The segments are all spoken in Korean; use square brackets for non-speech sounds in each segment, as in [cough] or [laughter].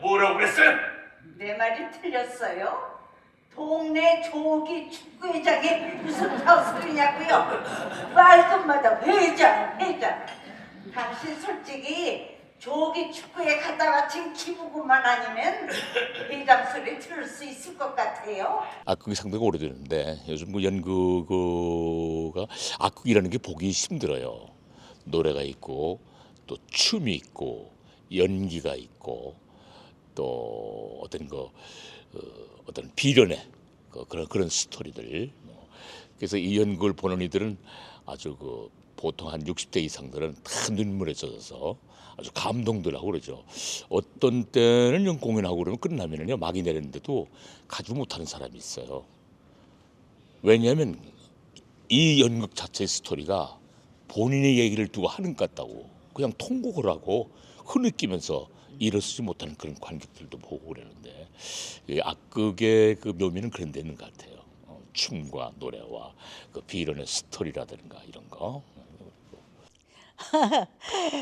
뭐라고 그랬어요? 내 말이 틀렸어요? 동네 조기 축구회장이 무슨 벼슬이냐고요? 말끝마다 회장, 회장. 당신 솔직히 조기 축구에 갔다가 지금 기부금만 아니면 회장 소리 들을 수 있을 것 같아요. 악극이 상당히 오래됐는데 요즘 그 연극가 악극이라는 게 보기 힘들어요. 노래가 있고 또 춤이 있고 연기가 있고 또 어떤 거 어, 어떤 비련의 그, 그런 그런 스토리들. 뭐. 그래서 이 연극을 보는 이들은 아주 그 보통 한 60대 이상들은 다 눈물에 젖어서 아주 감동들 하고 그러죠. 어떤 때는 영 공연하고 그러면 끝나면은요 막이 내렸는데도 가지 못하는 사람이 있어요. 왜냐하면 이 연극 자체의 스토리가 본인의 얘기를 두고 하는 것 같다고 그냥 통곡을 하고 흐느끼면서 일어서지 못하는 그런 관객들도 보고 그러는데 이 악극의 그 묘미는 그런 데 있는 것 같아요. 어, 춤과 노래와 그 비련의 스토리라든가 이런 거. [laughs]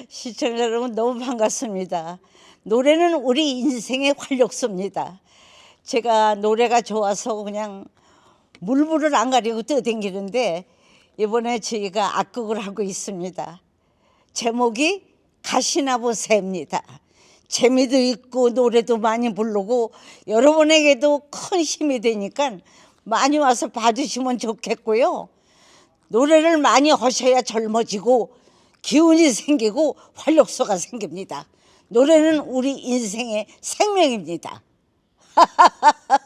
시청자 여러분 너무 반갑습니다. 노래는 우리 인생의 활력소입니다. 제가 노래가 좋아서 그냥 물불을 안 가리고 떠댕기는데 이번에 저희가 악극을 하고 있습니다. 제목이 가시나보 새입니다. 재미도 있고 노래도 많이 부르고 여러분에게도 큰 힘이 되니까 많이 와서 봐주시면 좋겠고요. 노래를 많이 하셔야 젊어지고 기운이 생기고 활력소가 생깁니다. 노래는 우리 인생의 생명입니다. [laughs]